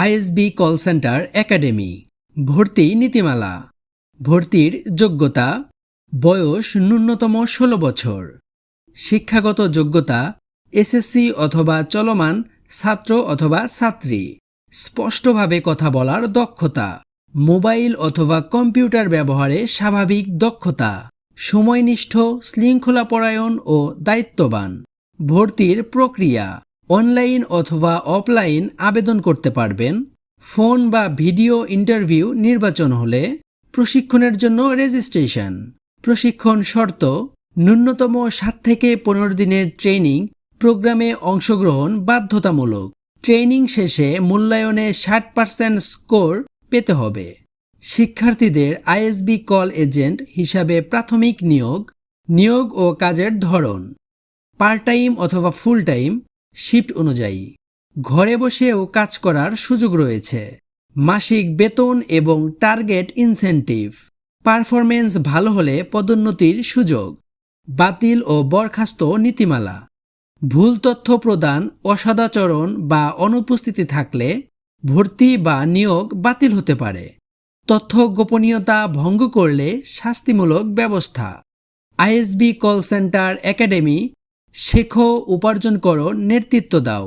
ISSB call centre academy. ভর্তি নীতিমালা। ভর্তির যোগ্যতা, বয়স ন্যূনতম ষোলো বছর। শিক্ষাগত যোগ্যতা, এসএসসি অথবা চলমান, ছাত্র অথবা ছাত্রী। স্পষ্টভাবে কথা বলার দক্ষতা। মোবাইল অথবা কম্পিউটার ব্যবহারে স্বাভাবিক দক্ষতা। সময়নিষ্ঠ, শৃঙ্খলাপরায়ণ ও দায়িত্ববান। ভর্তির প্রক্রিয়া। অনলাইন অথবা অফলাইন আবেদন করতে পারবেন। ফোন বা ভিডিও ইন্টারভিউ নির্বাচন হলে প্রশিক্ষণের জন্য রেজিস্ট্রেশন প্রশিক্ষণ শর্ত, ন্যূনতম সাত থেকে পনেরো দিনের ট্রেনিং প্রোগ্রামে অংশগ্রহণ বাধ্যতামূলক। ট্রেনিং শেষে মূল্যায়নে ষাট পার্সেন্ট স্কোর পেতে হবে। শিক্ষার্থীদের আইএসবি কল এজেন্ট হিসাবে প্রাথমিক নিয়োগ নিয়োগ ও কাজের ধরন। পার্ট টাইম অথবা ফুল টাইম শিফট অনুযায়ী। ঘরে বসেও কাজ করার সুযোগ রয়েছে। মাসিক বেতন এবং টার্গেট ইনসেন্টিভ। পারফরমেন্স ভালো হলে পদোন্নতির সুযোগ। বাতিল ও বরখাস্ত নীতিমালা। ভুল তথ্য প্রদান অসদাচরণ বা অনুপস্থিতি থাকলে ভর্তি বা নিয়োগ বাতিল হতে পারে। তথ্য গোপনীয়তা ভঙ্গ করলে শাস্তিমূলক ব্যবস্থা। আইএসবি কল সেন্টার একাডেমি শেখো উপার্জন করো নেতৃত্ব দাও।